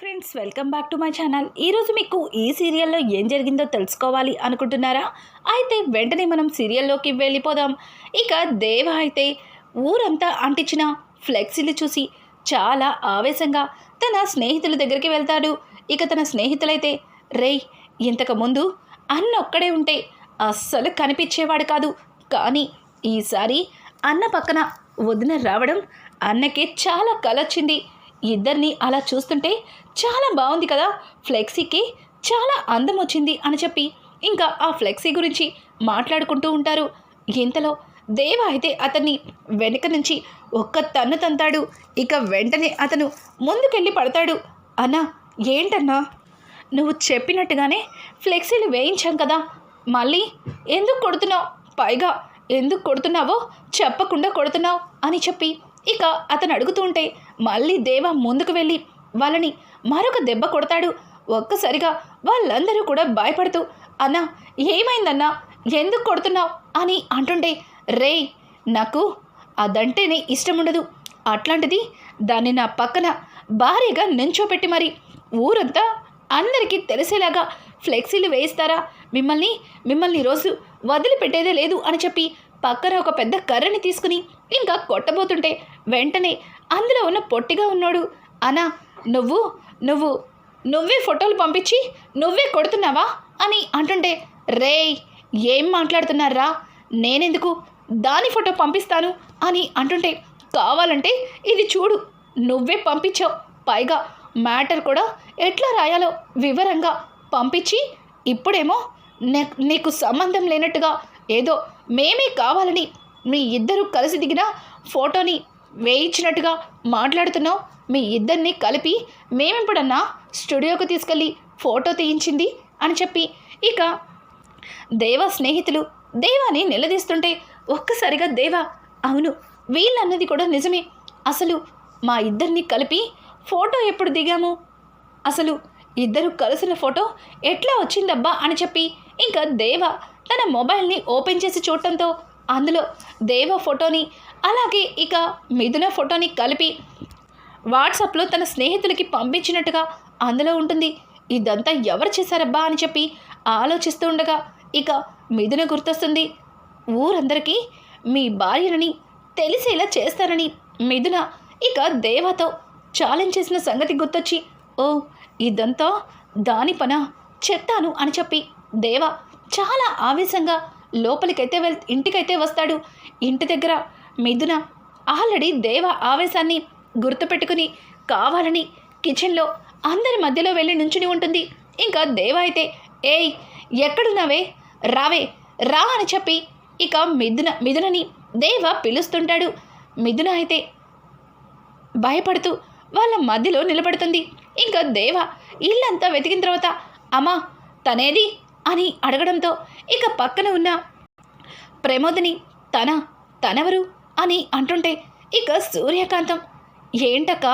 Friends welcome back to my channel. ఈరోజు మీకు ఈ సీరియల్లో ఏం జరిగిందో తెలుసుకోవాలి అనుకుంటున్నారా? అయితే వెంటనే మనం సీరియల్లోకి వెళ్ళిపోదాం. ఇక దేవ అయితే ఊరంతా అంటించిన ఫ్లెక్సీలు చూసి చాలా ఆవేశంగా తన స్నేహితుల దగ్గరికి వెళ్తాడు. ఇక తన స్నేహితులైతే రేయ్ ఇంతకుముందు అన్న ఒక్కడే ఉంటే అస్సలు కనిపించేవాడు కాదు. కానీ ఈసారి అన్న పక్కన వదిన రావడం అన్నకి చాలా కలొచ్చింది. ఇద్దరిని అలా చూస్తుంటే చాలా బాగుంది కదా ఫ్లెక్సీకి చాలా అందం వచ్చింది అని చెప్పి. ఇంకా ఆ ఫ్లెక్సీ గురించి మాట్లాడుకుంటూ ఉంటారు. ఇంతలో దేవ అయితే అతన్ని వెనుక నుంచి ఒక్క తన్ను తంతాడు. ఇక వెంటనే అతను ముందుకెళ్ళి పడతాడు. అన్నా ఏంటన్నా? నువ్వు చెప్పినట్టుగానే ఫ్లెక్సీలు వేయించాం కదా. మళ్ళీ ఎందుకు కొడుతున్నావు? పైగా ఎందుకు కొడుతున్నావో చెప్పకుండా కొడుతున్నావు అని చెప్పి ఇక అతను అడుగుతూ ఉంటే మళ్ళీ దేవ ముందుకు వెళ్ళి వాళ్ళని మరొక దెబ్బ కొడతాడు. ఒక్కసారిగా వాళ్ళందరూ కూడా భయపడుతూ అన్నా ఏమైందన్నా? ఎందుకు కొడుతున్నావు? అని అంటుంటే రే నాకు అదంటేనే ఇష్టం ఉండదు అట్లాంటిది దాన్ని నా పక్కన భారీగా నించోపెట్టి మరి ఊరంతా అందరికీ తెలిసేలాగా ఫ్లెక్సీలు వేయిస్తారా? మిమ్మల్ని మిమ్మల్ని ఈరోజు వదిలిపెట్టేదే లేదు అని చెప్పి పక్కన ఒక పెద్ద కర్రని తీసుకుని ఇంకా కొట్టబోతుంటే వెంటనే అందులో ఉన్న పొట్టిగా ఉన్నాడు. అనా నువ్వు నువ్వు నువ్వే ఫోటోలు పంపించి నువ్వే కొడుతున్నావా? అని అంటుంటే రేయ్ ఏం మాట్లాడుతున్నారా? నేనెందుకు దాని ఫోటో పంపిస్తాను? అని అంటుంటే కావాలంటే ఇది చూడు నువ్వే పంపించావు. పైగా మ్యాటర్ కూడా ఎట్లా రాయాలో వివరంగా పంపించి ఇప్పుడేమో నే నీకు సంబంధం లేనట్టుగా ఏదో మేమే కావాలని మీ ఇద్దరు కలిసి దిగిన ఫోటోని వేయించినట్టుగా మాట్లాడుతున్నావు? మీ ఇద్దరిని కలిపి మేమిప్పుడన్నా స్టూడియోకి తీసుకెళ్ళి ఫోటో తీయించింది అని చెప్పి. ఇక దేవ స్నేహితులు దేవాని నిలదీస్తుంటే ఒక్కసారిగా దేవ అవును వీళ్ళన్నది కూడా నిజమే. అసలు మా ఇద్దరిని కలిపి ఫోటో ఎప్పుడు దిగాము? అసలు ఇద్దరు కలిసిన ఫోటో ఎట్లా వచ్చిందబ్బా అని చెప్పి. ఇంకా దేవ తన మొబైల్ని ఓపెన్ చేసి చూడటంతో అందులో దేవ ఫోటోని అలాగే ఇక మిథున ఫోటోని కలిపి వాట్సాప్లో తన స్నేహితులకి పంపించినట్టుగా అందులో ఉంటుంది. ఇదంతా ఎవరు చేశారబ్బా అని చెప్పి ఆలోచిస్తూ ఉండగా ఇక మిథున గుర్తొస్తుంది. ఊరందరికీ మీ భార్యనని తెలిసేలా చేస్తారని మిథున ఇక దేవతో ఛాలెంజ్ చేసిన సంగతి గుర్తొచ్చి ఓ ఇదంతా దాని పన? చెప్తాను అని చెప్పి దేవ చాలా ఆవేశంగా లోపలికైతే వెల్ ఇంటికైతే వస్తాడు. ఇంటి దగ్గర మిథున ఆల్రెడీ దేవ ఆవేశాన్ని గుర్తుపెట్టుకుని కావాలని కిచెన్లో అందరి మధ్యలో వెళ్ళి నుంచుని ఉంటుంది. ఇంకా దేవ అయితే ఏయ్ ఎక్కడున్నావే? రావే రా అని చెప్పి ఇక మిథున మిథునని దేవ పిలుస్తుంటాడు. మిథున అయితే భయపడుతూ వాళ్ళ మధ్యలో నిలబడుతుంది. ఇంకా దేవ ఇల్లంతా వెతికిన తర్వాత అమ్మా తనేది? అని అడగడంతో ఇక పక్కన ఉన్న ప్రమోదిని తన తనెవరు? అని అంటుంటే ఇక సూర్యకాంతం ఏంటక్క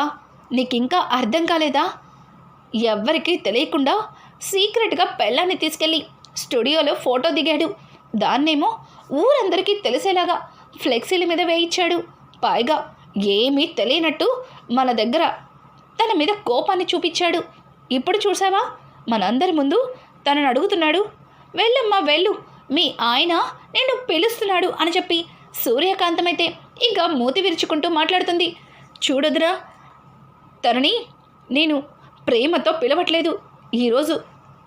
నీకింకా అర్థం కాలేదా? ఎవ్వరికీ తెలియకుండా సీక్రెట్గా పెళ్ళాన్ని తీసుకెళ్ళి స్టూడియోలో ఫోటో దిగాడు. దాన్నేమో ఊరందరికీ తెలిసేలాగా ఫ్లెక్సీల మీద వేయించాడు. పైగా ఏమీ తెలియనట్టు మన దగ్గర తన మీద కోపాన్ని చూపించాడు. ఇప్పుడు చూసావా మనందరి ముందు తనను అడుగుతున్నాడు. వెళ్ళమ్మా వెళ్ళు. మీ ఆయన నేను పిలుస్తున్నాడు అని చెప్పి సూర్యకాంతమైతే ఇంకా మూతి విరుచుకుంటూ మాట్లాడుతుంది. చూడదురా తనని నేను ప్రేమతో పిలవట్లేదు. ఈరోజు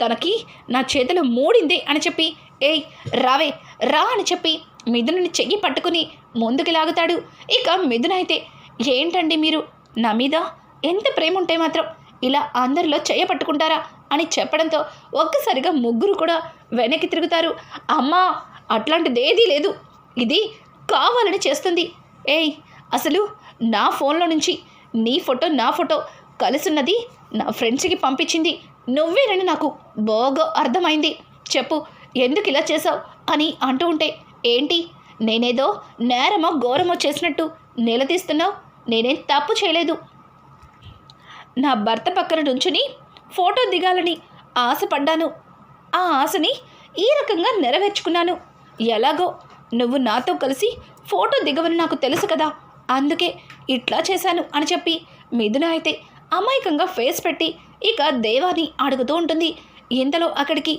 తనకి నా చేతిలో మూడింది అని చెప్పి ఏయ్ రావే రా అని చెప్పి మిథునని చెయ్యి పట్టుకుని ముందుకు లాగుతాడు. ఇక మిథున అయితే ఏంటండి మీరు? నా మీద ఎంత ప్రేమ ఉంటే మాత్రం ఇలా అందరిలో చెయ్య పట్టుకుంటారా అని చెప్పడంతో ఒక్కసారిగా ముగ్గురు కూడా వెనక్కి తిరుగుతారు. అమ్మా అట్లాంటిదేదీ లేదు. ఇది కావాలని చేస్తుంది. ఏయ్ అసలు నా ఫోన్లో నుంచి నీ ఫోటో నా ఫోటో కలిసున్నది నా ఫ్రెండ్స్కి పంపించింది. నువ్వేనని నాకు. బాగా అర్థమైంది. చెప్పు ఎందుకు ఇలా చేసావు అని అంటూ ఉంటే ఏంటి? నేనేదో నేరమో ఘోరమో చేసినట్టు నిలదీస్తున్నావు? నేనేం తప్పు చేయలేదు. నా భర్త పక్కన నుంచుని ఫోటో దిగాలని ఆశపడ్డాను. ఆ ఆశని ఈ రకంగా నెరవేర్చుకున్నాను. ఎలాగో నువ్వు నాతో కలిసి ఫోటో దిగవని నాకు తెలుసు కదా. అందుకే ఇట్లా చేశాను అని చెప్పి మిథున అయితే అమాయకంగా ఫేస్ పెట్టి ఇక దేవాని అడుగుతూ ఉంటుంది. ఇంతలో అక్కడికి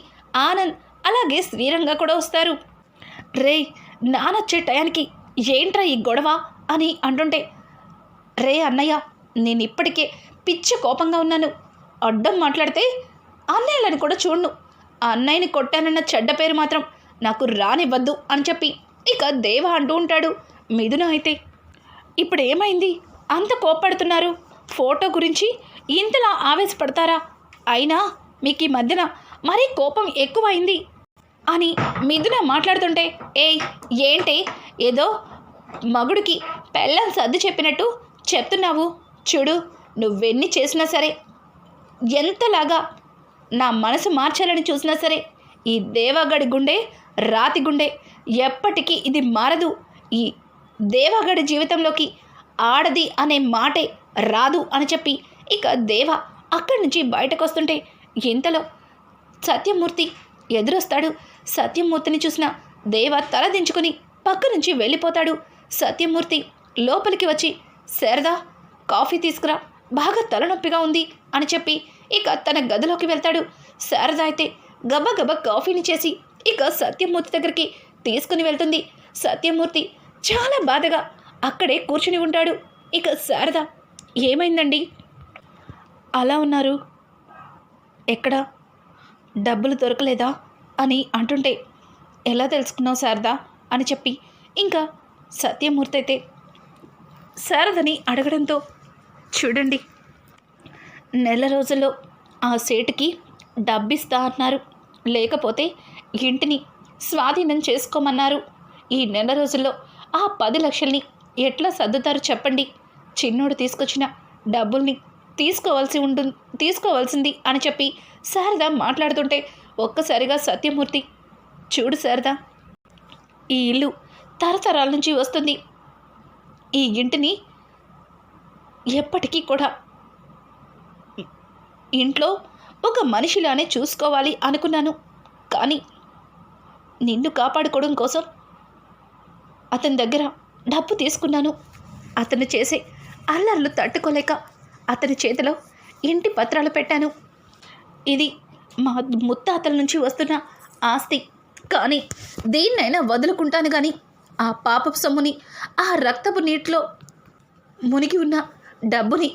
ఆనంద్ అలాగే శ్రీరంగ కూడా వస్తారు. రే నానొచ్చే టయానికి ఏంట్రా ఈ గొడవ అని అంటుంటే రే అన్నయ్య నేను ఇప్పటికే పిచ్చి కోపంగా ఉన్నాను. అడ్డం మాట్లాడితే అన్నయ్యలను కూడా చూడను. ఆ అన్నయ్యని కొట్టానన్న చెడ్డ పేరు మాత్రం నాకు రానివ్వద్దు అని చెప్పి ఇక దేవ అంటూ ఉంటాడు. మిథున అయితే ఇప్పుడు ఏమైంది అంత కోప్పడుతున్నారు. ఫోటో గురించి ఇంతలా ఆవేశపడతారా? అయినా మీకు ఈ మధ్యన మరీ కోపం ఎక్కువైంది అని మిథున మాట్లాడుతుంటే ఏయ్ ఏంటి? ఏదో మగుడికి పెళ్ళం సర్ది చెప్పినట్టు చెప్తున్నావు. చూడు నువ్వెన్ని చేసినా సరే ఎంతలాగా నా మనసు మార్చాలని చూసినా సరే ఈ దేవగడి గుండె రాతి గుండె ఎప్పటికీ ఇది మారదు. ఈ దేవగడి జీవితంలోకి ఆడది అనే మాటే రాదు అని చెప్పి ఇక దేవ అక్కడి నుంచి బయటకు వస్తుంటే ఇంతలో సత్యమూర్తి ఎదురొస్తాడు. సత్యమూర్తిని చూసిన దేవ తలదించుకుని పక్క నుంచి వెళ్ళిపోతాడు. సత్యమూర్తి లోపలికి వచ్చి శారదా కాఫీ తీసుకురా బాగా తలనొప్పిగా ఉంది అని చెప్పి ఇక తన గదిలోకి వెళ్తాడు. శారదా అయితే గబగబ కాఫీని చేసి ఇక సత్యమూర్తి దగ్గరికి తీసుకుని వెళ్తుంది. సత్యమూర్తి చాలా బాధగా అక్కడే కూర్చుని ఉంటాడు. ఇక శారద ఏమైందండి? అలా ఉన్నారు. ఎక్కడ? డబ్బులు దొరకలేదా? అని అంటుంటే ఎలా తెలుసుకున్నావు శారదా? అని చెప్పి ఇంకా సత్యమూర్తి అయితే శారదని అడగడంతో చూడండి నెల రోజుల్లో ఆ సేటుకి డబ్బిస్తా అన్నారు. లేకపోతే ఇంటిని స్వాధీనం చేసుకోమన్నారు. ఈ నెల రోజుల్లో ఆ పది లక్షల్ని ఎట్లా సర్దుతారు చెప్పండి. చిన్నోడు తీసుకొచ్చిన డబ్బుల్ని తీసుకోవాల్సి ఉండు తీసుకోవాల్సింది అని చెప్పి శారద మాట్లాడుతుంటే ఒక్కసారిగా సత్యమూర్తి చూడు శారద ఈ ఇల్లు తరతరాల నుంచి వస్తుంది. ఈ ఇంటిని ఎప్పటికీ కూడా ఇంట్లో ఒక మనిషిలానే చూసుకోవాలి అనుకున్నాను. కానీ నిన్ను కాపాడుకోవడం కోసం అతని దగ్గర డబ్బు తీసుకున్నాను. అతను చేసే అల్లర్లు తట్టుకోలేక అతని చేతిలో ఇంటి పత్రాలు పెట్టాను. ఇది మా ముత్తాతల నుంచి వస్తున్న ఆస్తి. కానీ దేన్నైనా వదులుకుంటాను కానీ ఆ పాపపు సొమ్ముని ఆ రక్తపు నీటిలో మునిగి ఉన్న డబ్బుని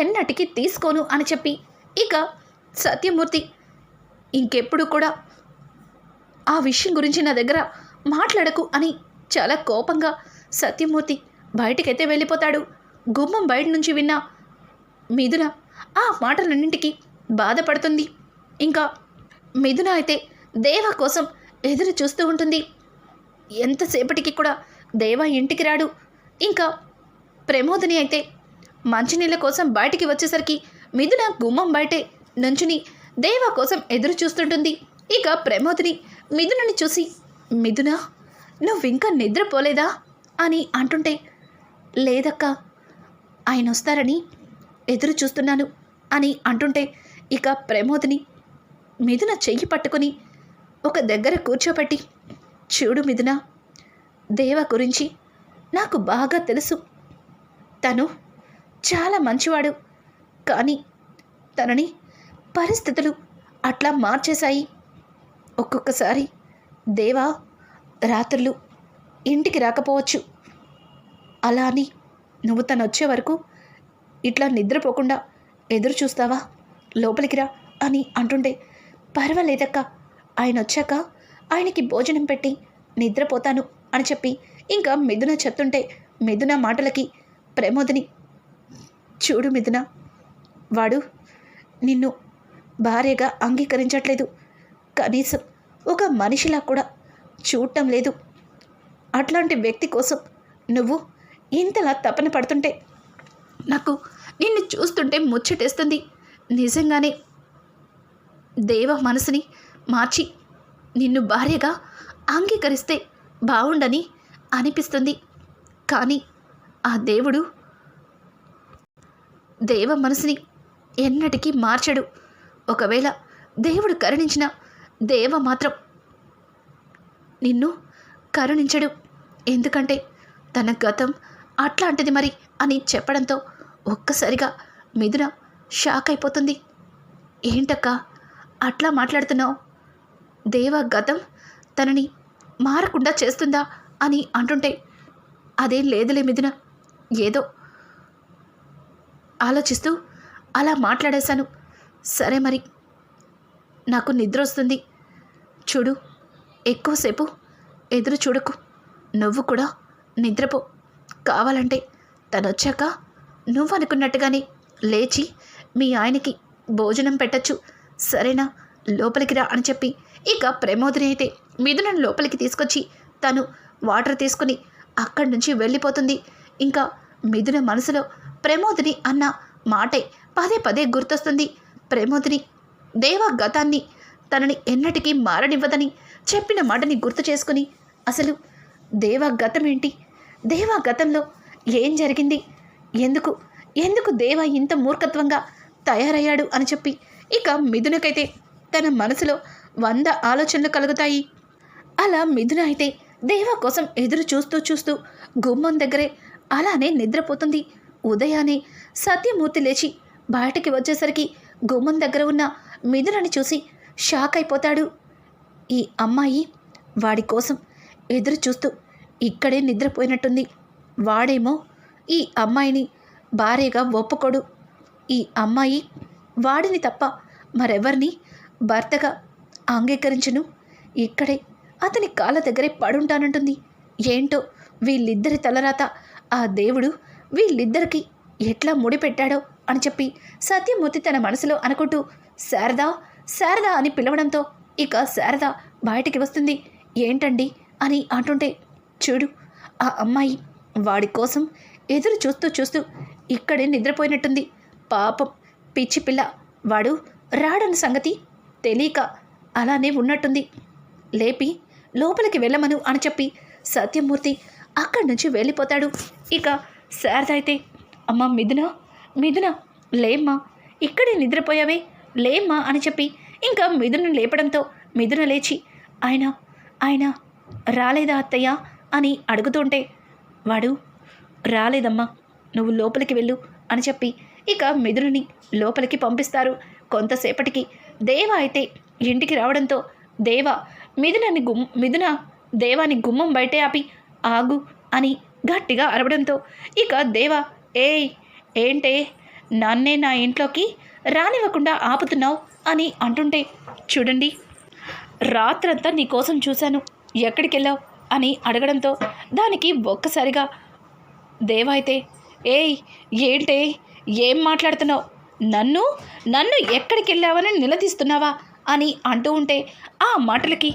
ఎన్నటికీ తీసుకోను అని చెప్పి ఇక సత్యమూర్తి ఇంకెప్పుడు కూడా ఆ విషయం గురించి నా దగ్గర మాట్లాడకు అని చాలా కోపంగా సత్యమూర్తి బయటికైతే వెళ్ళిపోతాడు. గుమ్మం బయట నుంచి విన్న మిథున ఆ మాటలన్నింటికి బాధపడుతుంది. ఇంకా మిథున అయితే దేవ కోసం ఎదురు చూస్తూ ఉంటుంది. ఎంతసేపటికి కూడా దేవ ఇంటికి రాడు. ఇంకా ప్రమోదిని అయితే మంచినీళ్ళ కోసం బయటికి వచ్చేసరికి మిథున గుమ్మం బయటే నుంచుని దేవ కోసం ఎదురు చూస్తుంటుంది. ఇక ప్రమోదిని మిథునని చూసి మిథున నువ్వింకా నిద్రపోలేదా? అని అంటుంటే లేదక్క ఆయన వస్తారని ఎదురు చూస్తున్నాను అని అంటుంటే ఇక ప్రమోదిని మిథున చెయ్యి పట్టుకుని ఒక దగ్గర కూర్చోబెట్టి చూడు మిథున దేవ గురించి నాకు బాగా తెలుసు. తను చాలా మంచివాడు కానీ తనని పరిస్థితులు అట్లా మార్చేశాయి. ఒక్కొక్కసారి దేవా రాత్రులు ఇంటికి రాకపోవచ్చు. అలా అని నువ్వు తను వచ్చే వరకు ఇట్లా నిద్రపోకుండా ఎదురు చూస్తావా? లోపలికి రా అని అంటుండే పర్వాలేదక్క. ఆయన వచ్చాక ఆయనకి భోజనం పెట్టి నిద్రపోతాను అని చెప్పి ఇంకా మిథున చెప్తుంటే మిథున మాటలకి ప్రమోదిని చూడు మిథున వాడు నిన్ను భార్యగా అంగీకరించట్లేదు. కనీసం ఒక మనిషిలా కూడా చూడటం లేదు. అట్లాంటి వ్యక్తి కోసం నువ్వు ఇంతలా తపన పడుతుంటే నాకు నిన్ను చూస్తుంటే ముచ్చటేస్తుంది. నిజంగానే దేవ మనసుని మార్చి నిన్ను భార్యగా అంగీకరిస్తే బాగుండని అనిపిస్తుంది. కానీ ఆ దేవుడు దేవ మనసుని ఎన్నటికీ మార్చడు. ఒకవేళ దేవుడు కరుణించిన దేవ మాత్రం నిన్ను కరుణించడు. ఎందుకంటే తన గతం అట్లాంటిది మరి అని చెప్పడంతో ఒక్కసారిగా మిథున షాక్ అయిపోతుంది. ఏంటక్క అట్లా మాట్లాడుతున్నావు? దేవ గతం తనని మారకుండా చేస్తుందా అని అంటుంటే అదేం లేదులే మిథున. ఏదో ఆలోచిస్తూ అలా మాట్లాడేశాను. సరే మరి. నాకు నిద్ర వస్తుంది. చూడు ఎక్కువసేపు ఎదురు చూడకు. నువ్వు కూడా నిద్రపో. కావాలంటే తనొచ్చాక వచ్చాక నువ్వు అనుకున్నట్టుగానే లేచి మీ ఆయనకి భోజనం పెట్టచ్చు. సరేనా? లోపలికి రా అని చెప్పి ఇక ప్రమోదిని అయితే మిథునను లోపలికి తీసుకొచ్చి తను వాటర్ తీసుకుని అక్కడి నుంచి వెళ్ళిపోతుంది. ఇంకా మిథున మనసులో ప్రమోదిని అన్న మాటే పదే పదే గుర్తొస్తుంది. ప్రమోదిని దేవ గతాన్ని తనని ఎన్నటికీ మారనివ్వదని చెప్పిన మాటని గుర్తు చేసుకుని అసలు దేవ గతం ఏంటి దేవా గతంలో ఏం జరిగింది? ఎందుకు ఎందుకు దేవ ఇంత మూర్ఖత్వంగా తయారయ్యాడు అని చెప్పి ఇక మిథునకైతే తన మనసులో వంద ఆలోచనలు కలుగుతాయి. అలా మిథున అయితే దేవ కోసం ఎదురు చూస్తూ చూస్తూ గుమ్మం దగ్గరే అలానే నిద్రపోతుంది. ఉదయాన్నే సత్యమూర్తి లేచి బయటకి వచ్చేసరికి గుమ్మం దగ్గర ఉన్న మిథునని చూసి షాక్ అయిపోతాడు. ఈ అమ్మాయి వాడి కోసం ఎదురు చూస్తూ ఇక్కడే నిద్రపోయినట్టుంది. వాడేమో ఈ అమ్మాయిని భార్యగా ఒప్పుకోడు. ఈ అమ్మాయి వాడిని తప్ప మరెవరిని భర్తగా అంగీకరించను. ఇక్కడే అతని కాళ్ళ దగ్గరే పడుంటానంటుంది. ఏంటో వీళ్ళిద్దరి తలరాత. ఆ దేవుడు వీళ్ళిద్దరికి ఎట్లా ముడిపెట్టాడో అని చెప్పి సత్యమూర్తి తన మనసులో అనుకుంటూ శారదా శారదా అని పిలవడంతో ఇక శారద బయటికి వస్తుంది. ఏంటండి? అని అంటుంటే చూడు ఆ అమ్మాయి వాడి కోసం ఎదురు చూస్తూ చూస్తూ ఇక్కడే నిద్రపోయినట్టుంది. పాపం పిచ్చి పిల్ల వాడు రాడని సంగతి తెలియక అలానే ఉన్నట్టుంది. లేపి లోపలికి వెళ్ళమను అని చెప్పి సత్యమూర్తి అక్కడి నుంచి వెళ్ళిపోతాడు. ఇక శారద అయితే అమ్మ మిథున మిథున లేమ్మా ఇక్కడే నిద్రపోయావే? లేమ్మా అని చెప్పి ఇంకా మిథును లేపడంతో మిథున లేచి ఆయన ఆయన రాలేదా అత్తయ్య? అని అడుగుతుంటే వాడు రాలేదమ్మా నువ్వు లోపలికి వెళ్ళు అని చెప్పి ఇక మిథునుని లోపలికి పంపిస్తారు. కొంతసేపటికి దేవ అయితే ఇంటికి రావడంతో దేవ మిథునని గుమ్ మిథున దేవాని గుమ్మం బయటే ఆపి ఆగు అని గట్టిగా అరవడంతో ఇక దేవ ఏయ్ ఏంటే? నన్నే నా ఇంట్లోకి రానివ్వకుండా ఆపుతున్నావు అని అంటుంటే చూడండి రాత్రంతా నీ కోసం చూశాను. ఎక్కడికి వెళ్ళావు అని అడగడంతో దానికి ఒక్కసారిగా దేవా అయితే ఏయ్ ఏంటే? ఏం మాట్లాడుతున్నావు? నన్ను నన్ను ఎక్కడికి వెళ్ళావని నిలదీస్తున్నావా? అని అంటూ ఉంటే ఆ మాటలకి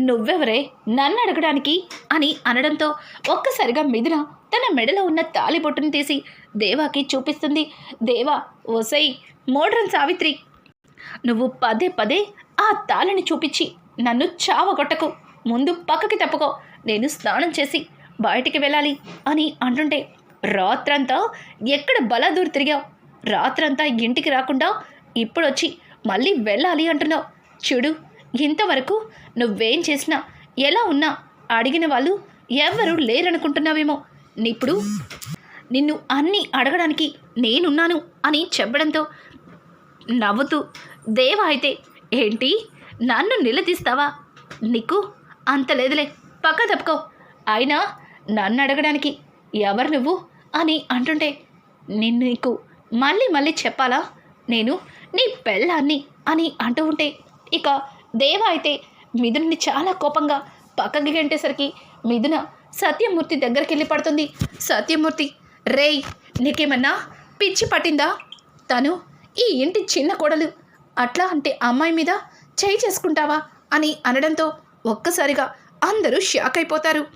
నువ్వెవరే? నన్ను అడగడానికి? అని అనడంతో ఒక్కసారిగా మిథున తన మెడలో ఉన్న తాలిబొట్టును తీసి దేవాకి చూపిస్తుంది. దేవా ఓసై మోడ్రన్ సావిత్రి నువ్వు పదే పదే ఆ తాళిని చూపించి నన్ను చావగొట్టకు. ముందు పక్కకి తప్పుకో. నేను స్నానం చేసి బయటికి వెళ్ళాలి అని అంటుంటే రాత్రంతా ఎక్కడ బలాదూరు తిరిగావు? రాత్రంతా ఇంటికి రాకుండా ఇప్పుడొచ్చి మళ్ళీ వెళ్ళాలి అంటున్నావు. చూడు ఇంతవరకు నువ్వేం చేసినా ఎలా ఉన్నా అడిగిన వాళ్ళు ఎవ్వరూ లేరనుకుంటున్నావేమో. ఇప్పుడు నిన్ను అన్నీ అడగడానికి నేనున్నాను అని చెప్పడంతో నవ్వుతూ దేవ అయితే ఏంటి? నన్ను నిలదీస్తావా? నీకు అంత లేదులే పక్క తప్పుకో. అయినా నన్ను అడగడానికి ఎవరు నువ్వు అని అంటుంటే నిన్ను నీకు మళ్ళీ మళ్ళీ చెప్పాలా? నేను నీ పెళ్ళాన్ని అని అంటూ ఉంటే ఇక దేవ అయితే మిథున్ని చాలా కోపంగా పక్కకి గంటేసరికి మిథున సత్యమూర్తి దగ్గరికి వెళ్ళి పడుతుంది. సత్యమూర్తి రేయ్ నీకేమన్నా పిచ్చి పట్టిందా? తను ఈ ఇంటి చిన్న కోడలు. అట్లా అంటే అమ్మాయి మీద చేయి చేసుకుంటావా? అని అనడంతో ఒక్కసారిగా అందరూ షాక్ అయిపోతారు.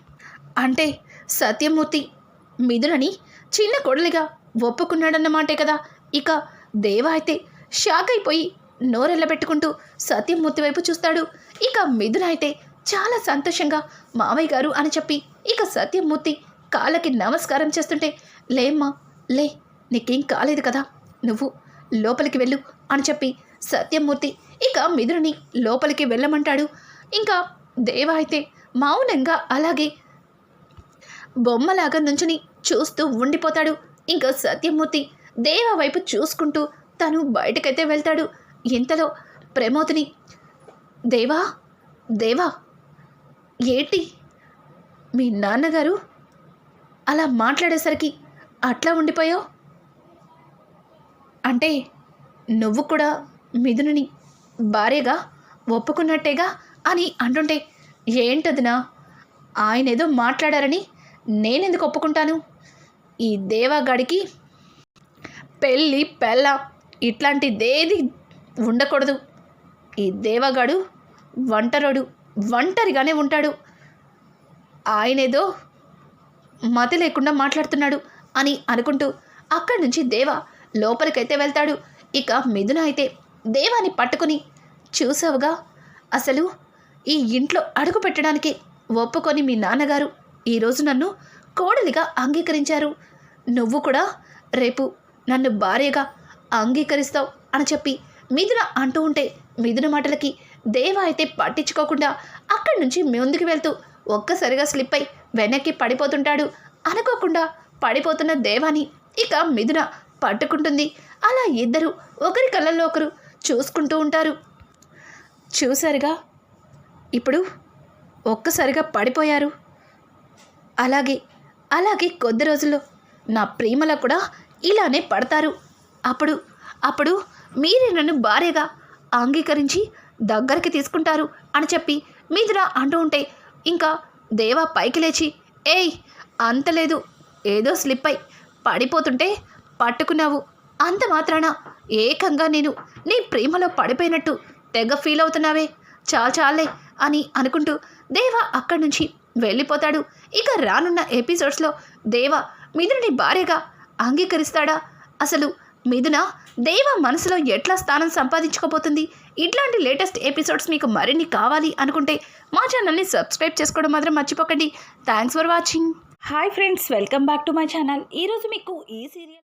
అంటే సత్యమూర్తి మిథునని చిన్న కొడలిగా ఒప్పుకున్నాడన్నమాటే కదా. ఇక దేవ అయితే షాక్ అయిపోయి నోరెళ్ళబెట్టుకుంటూ సత్యమూర్తి వైపు చూస్తాడు. ఇక మిథున అయితే చాలా సంతోషంగా మామయ్య గారు అని చెప్పి ఇక సత్యమూర్తి కాళ్ళకి నమస్కారం చేస్తుంటే లేమ్మా లే నీకేం కాలేదు కదా నువ్వు లోపలికి వెళ్ళు అని చెప్పి సత్యమూర్తి ఇక మిథునని లోపలికి వెళ్ళమంటాడు. ఇంకా దేవ అయితే మౌనంగా అలాగే బొమ్మలాగా నుంచుని చూస్తూ ఉండిపోతాడు. ఇంకా సత్యమూర్తి దేవ వైపు చూసుకుంటూ తను బయటకైతే వెళ్తాడు. ఇంతలో ప్రమోదిని దేవా దేవా ఏంటి? మీ నాన్నగారు అలా మాట్లాడేసరికి అట్లా ఉండిపోయావు? అంటే నువ్వు కూడా మిథునుని భార్యగా ఒప్పుకున్నట్టేగా అని అంటుంటే ఏంటదినా ఆయన ఏదో మాట్లాడారని నేనెందుకు ఒప్పుకుంటాను? ఈ దేవాగాడికి పెళ్ళి పెళ్ళ ఇట్లాంటిదేది ఉండకూడదు. ఈ దేవగాడు ఒంటరుడు. ఒంటరిగానే ఉంటాడు. ఆయనేదో మతి లేకుండా మాట్లాడుతున్నాడు అని అనుకుంటూ అక్కడి నుంచి దేవ లోపలికైతే వెళ్తాడు. ఇక మిథున అయితే దేవాన్ని పట్టుకుని చూసావుగా? అసలు ఈ ఇంట్లో అడుగు పెట్టడానికి ఒప్పుకొని మీ నాన్నగారు ఈరోజు నన్ను కోడలిగా అంగీకరించారు. నువ్వు కూడా రేపు నన్ను భార్యగా అంగీకరిస్తావు అని చెప్పి మిథున అంటూ ఉంటే మిథున మాటలకి దేవ అయితే పట్టించుకోకుండా అక్కడి నుంచి ముందుకు వెళ్తూ ఒక్కసారిగా స్లిప్ అయి వెనక్కి పడిపోతుంటాడు. అనుకోకుండా పడిపోతున్న దేవాని ఇక మిథున పట్టుకుంటుంది. అలా ఇద్దరు ఒకరి కళ్ళల్లో ఒకరు చూసుకుంటూ ఉంటారు. చూసారుగా ఇప్పుడు ఒక్కసారిగా పడిపోయారు. అలాగే అలాగే కొద్ది రోజుల్లో నా ప్రేమలో కూడా ఇలానే పడతారు. అప్పుడు అప్పుడు మీరే నన్ను భార్యగా అంగీకరించి దగ్గరికి తీసుకుంటారు అని చెప్పి మీదిరా అంటూ ఉంటే ఇంకా దేవా పైకి లేచి ఏయ్ అంతలేదు ఏదో స్లిప్ అయి పడిపోతుంటే పట్టుకున్నావు. అంత మాత్రాన ఏకంగా నేను నీ ప్రేమలో పడిపోయినట్టు తెగ ఫీల్ అవుతున్నావే. చాలు చాలే అని అనుకుంటూ దేవ అక్కడి నుంచి వెళ్ళిపోతాడు. ఇక రానున్న ఎపిసోడ్స్లో దేవ మిథునుడి భార్యగా అంగీకరిస్తాడా? అసలు మిథున దేవ మనసులో ఎట్లా స్థానం సంపాదించుకోబోతుంది? ఇట్లాంటి లేటెస్ట్ ఎపిసోడ్స్ మీకు మరిన్ని కావాలి అనుకుంటే మా ఛానల్ని సబ్స్క్రైబ్ చేసుకోవడం మాత్రం మర్చిపోకండి. Thanks for watching. Hi friends welcome back to my channel. ఈరోజు మీకు ఈ సీరియల్